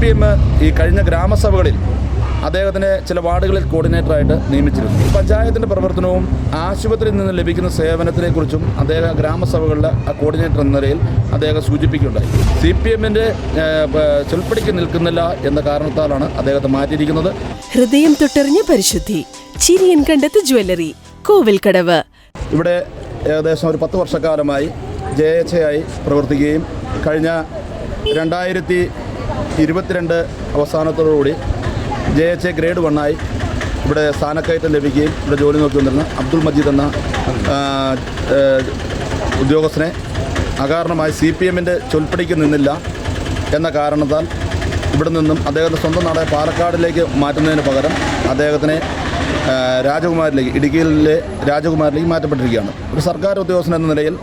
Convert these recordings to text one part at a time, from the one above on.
P M ഈ കഴിഞ്ഞ ഗ്രാമസഭകളിൽ അദ്ദേഹത്തിനെ ചില വാർഡുകളിൽ കോർഡിനേറ്ററായിട്ട് നിയമിച്ചിരുന്നു. പഞ്ചായത്തിന്റെ പ്രവർത്തനവും ആശുപത്രിയിൽ നിന്ന് ലഭിക്കുന്ന സേവനത്തിനെക്കുറിച്ചും അദ്ദേഹം ഗ്രാമസഭകളിലെ കോർഡിനേറ്റർ എന്ന നിലയിൽ അദ്ദേഹം സൂചിപ്പിക്കുകയുണ്ടായി. സി പി എമ്മിന്റെ ചൊൽപ്പടിക്ക് നിൽക്കുന്നില്ല എന്ന കാരണത്താലാണ് അദ്ദേഹത്തെ മാറ്റിയിരിക്കുന്നത്. ഹൃദയം തൊട്ടറിഞ്ഞ പരിശുദ്ധി ചിരിയൻ കണ്ടത്ത് ജ്വല്ലറി കോവിൽക്കടവ്. ഇവിടെ ഏകദേശം ഒരു പത്ത് വർഷക്കാലമായി ജെ എച്ച് എ ആയി പ്രവർത്തിക്കുകയും കഴിഞ്ഞ രണ്ടായിരത്തി ഇരുപത്തിരണ്ട് അവസാനത്തോടുകൂടി ജെ എച്ച് എ ഗ്രേഡ് വണ്ണായി ഇവിടെ സ്ഥാനക്കയറ്റം ലഭിക്കുകയും ഇവിടെ ജോലി നോക്കി വന്നിരുന്ന അബ്ദുൾ മജീദ് എന്ന ഉദ്യോഗസ്ഥനെ അകാരണമായി സി പി എമ്മിന്റെ ചൊൽപ്പടിക്ക് നിന്നില്ല എന്ന കാരണത്താൽ ഇവിടെ നിന്നും അദ്ദേഹത്തിന്റെ സ്വന്തം നാടായ പാലക്കാടിലേക്ക് മാറ്റുന്നതിന് പകരം അദ്ദേഹത്തിനെ രാജകുമാരിലേക്ക് ഇടുക്കിയിലെ രാജകുമാരിലേക്ക് മാറ്റപ്പെട്ടിരിക്കുകയാണ്. ഒരു സർക്കാർ ഉദ്യോഗസ്ഥൻ എന്ന നിലയിൽ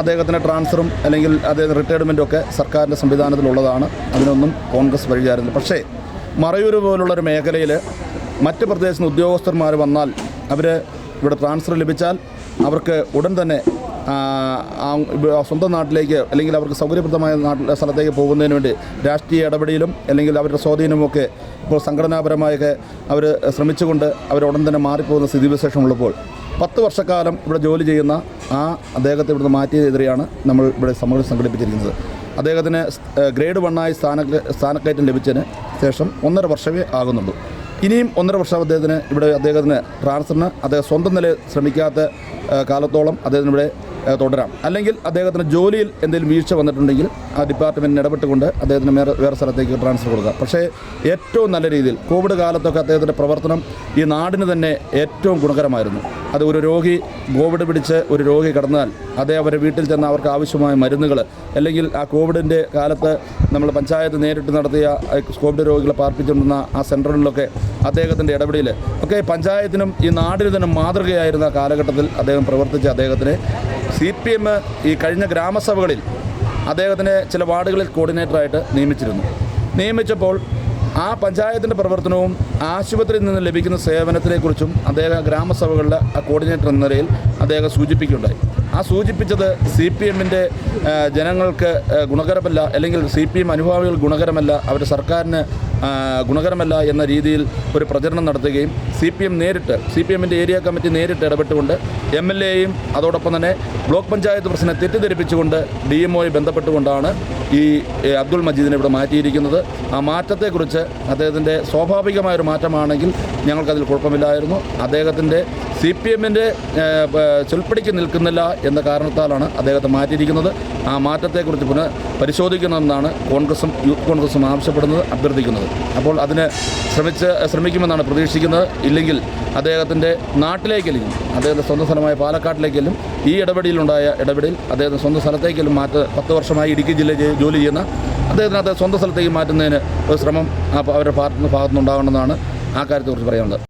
അദ്ദേഹത്തിന്റെ ട്രാൻസ്ഫറും അല്ലെങ്കിൽ അദ്ദേഹം റിട്ടയർമെന്റും ഒക്കെ സർക്കാരിന്റെ സംവിധാനത്തിലുള്ളതാണ്. അതിനൊന്നും കോൺഗ്രസ് വഴിചാരുന്നില്ല പക്ഷേ മറയൂർ പോലുള്ളൊരു മേഖലയിൽ മറ്റ് പ്രദേശത്ത് ഉദ്യോഗസ്ഥന്മാർ വന്നാൽ അവർ ഇവിടെ ട്രാൻസ്ഫർ ലഭിച്ചാൽ അവർക്ക് ഉടൻ തന്നെ സ്വന്തം നാട്ടിലേക്ക് അല്ലെങ്കിൽ അവർക്ക് സൗകര്യപ്രദമായ നാട്ടിലെ സ്ഥലത്തേക്ക് പോകുന്നതിന് വേണ്ടി രാഷ്ട്രീയ ഇടപെടലും അല്ലെങ്കിൽ അവരുടെ സ്വാധീനമൊക്കെ ഇപ്പോൾ സംഘടനാപരമായൊക്കെ അവർ ശ്രമിച്ചുകൊണ്ട് അവർ ഉടൻ തന്നെ മാറിപ്പോകുന്ന സ്ഥിതിവിശേഷമുള്ളപ്പോൾ പത്ത് വർഷക്കാലം ഇവിടെ ജോലി ചെയ്യുന്ന ആ അദ്ദേഹത്തെ ഇവിടുന്ന് മാറ്റിയതിനെതിരെയാണ് നമ്മൾ ഇവിടെ സമരം സംഘടിപ്പിച്ചിരിക്കുന്നത്. അദ്ദേഹത്തിന് ഗ്രേഡ് വണ്ണായി സ്ഥാന സ്ഥാനക്കയറ്റം ലഭിച്ചതിന് ശേഷം ഒന്നര വർഷമേ ആകുന്നുള്ളൂ. ഇനിയും ഒന്നര വർഷം അദ്ദേഹത്തിന് ഇവിടെ അദ്ദേഹത്തിന് ട്രാൻസ്ഫറിന് അദ്ദേഹം സ്വന്തം നില ശ്രമിക്കാത്ത കാലത്തോളം അദ്ദേഹത്തിന് ഇവിടെ തുടരാം. അല്ലെങ്കിൽ അദ്ദേഹത്തിന് ജോലിയിൽ എന്തെങ്കിലും വീഴ്ച വന്നിട്ടുണ്ടെങ്കിൽ ആ ഡിപ്പാർട്ട്മെന്റിന് ഇടപെട്ടുകൊണ്ട് അദ്ദേഹത്തിന് വേറെ വേറെ സ്ഥലത്തേക്ക് ട്രാൻസ്ഫർ കൊടുക്കുക പക്ഷേ ഏറ്റവും നല്ല രീതിയിൽ കോവിഡ് കാലത്തൊക്കെ അദ്ദേഹത്തിന്റെ പ്രവർത്തനം ഈ നാടിന് തന്നെ ഏറ്റവും ഗുണകരമായിരുന്നു. അത് ഒരു രോഗി കോവിഡ് പിടിച്ച് ഒരു രോഗി കടന്നാൽ അതേ അവരെ വീട്ടിൽ ചെന്ന് അവർക്ക് ആവശ്യമായ മരുന്നുകൾ അല്ലെങ്കിൽ ആ കോവിഡിന്റെ കാലത്ത് നമ്മൾ പഞ്ചായത്ത് നേരിട്ട് നടത്തിയ കോവിഡ് രോഗികളെ പാർപ്പിച്ചുകൊണ്ടിരുന്ന ആ സെന്ററുകളിലൊക്കെ അദ്ദേഹത്തിന്റെ ഇടപെടൽ. ഒക്കെ പഞ്ചായത്തിനും ഈ നാടിന് തന്നെ മാതൃകയായിരുന്ന കാലഘട്ടത്തിൽ അദ്ദേഹം പ്രവർത്തിച്ച അദ്ദേഹത്തിന് സി പി എം ഈ കഴിഞ്ഞ ഗ്രാമസഭകളിൽ അദ്ദേഹത്തിനെ ചില വാർഡുകളിൽ കോർഡിനേറ്ററായിട്ട് നിയമിച്ചിരുന്നു. നിയമിച്ചപ്പോൾ ആ പഞ്ചായത്തിന്റെ പ്രവർത്തനവും ആശുപത്രിയിൽ നിന്ന് ലഭിക്കുന്ന സേവനത്തിനെക്കുറിച്ചും അദ്ദേഹം ഗ്രാമസഭകളിലെ കോർഡിനേറ്റർ എന്ന നിലയിൽ അദ്ദേഹം സൂചിപ്പിക്കുകയുണ്ടായി. ആ സൂചിപ്പിച്ചത് സി പി എമ്മിന്റെ ജനങ്ങൾക്ക് ഗുണകരമല്ല അല്ലെങ്കിൽ സി പി എം അനുഭാവികൾ ഗുണകരമല്ല അവരുടെ സർക്കാരിന് ഗുണകരമല്ല എന്ന രീതിയിൽ ഒരു പ്രചരണം നടത്തുകയും സി പി എം നേരിട്ട് സി പി എമ്മിന്റെ ഏരിയ കമ്മിറ്റി നേരിട്ട് ഇടപെട്ടുകൊണ്ട് എം എൽ എയും അതോടൊപ്പം തന്നെ ബ്ലോക്ക് പഞ്ചായത്ത് പ്രസിഡന്റ് തെറ്റിദ്ധരിപ്പിച്ചുകൊണ്ട് ഡി എം ഒയെ ബന്ധപ്പെട്ടുകൊണ്ടാണ് ഈ അബ്ദുൾ മജീദിനെ ഇവിടെ മാറ്റിയിരിക്കുന്നത്. ആ മാറ്റത്തെക്കുറിച്ച് അദ്ദേഹത്തിന്റെ സ്വാഭാവികമായൊരു മാറ്റമാണെങ്കിൽ ഞങ്ങൾക്കതിൽ കുഴപ്പമില്ലായിരുന്നു. അദ്ദേഹത്തിന്റെ സി പി എമ്മിന്റെ ചൊൽപ്പടിക്ക് നിൽക്കുന്നില്ല എന്ന കാരണത്താലാണ് അദ്ദേഹത്തെ മാറ്റിയിരിക്കുന്നത്. ആ മാറ്റത്തെക്കുറിച്ച് പുനഃ പരിശോധിക്കണമെന്നാണ് കോൺഗ്രസും യൂത്ത് കോൺഗ്രസും ആവശ്യപ്പെടുന്നത് അഭ്യർത്ഥിക്കുന്നത്. അപ്പോൾ അതിന് ശ്രമിച്ച് ശ്രമിക്കുമെന്നാണ് പ്രതീക്ഷിക്കുന്നത്. ഇല്ലെങ്കിൽ അദ്ദേഹത്തിന്റെ നാട്ടിലേക്കല്ലെങ്കിൽ അദ്ദേഹത്തിന്റെ സ്വന്തം സ്ഥലമായ പാലക്കാട്ടിലേക്കെല്ലാം ഈ ഇടപെടലിലുണ്ടായ ഇടപെടൽ അദ്ദേഹത്തിന്റെ സ്വന്തം സ്ഥലത്തേക്കെല്ലാം മാറ്റ പത്ത് വർഷമായി ഇടുക്കി ജില്ലയിൽ ജോലി ചെയ്യുന്ന അദ്ദേഹത്തിന് അദ്ദേഹം സ്വന്തം സ്ഥലത്തേക്ക് മാറ്റുന്നതിന് ഒരു ശ്രമം അവരുടെ ഭാഗത്തുനിന്ന് ഭാഗത്തുനിന്നുണ്ടാകണമെന്നാണ് ആ കാര്യത്തെക്കുറിച്ച് പറയാനുള്ളത്.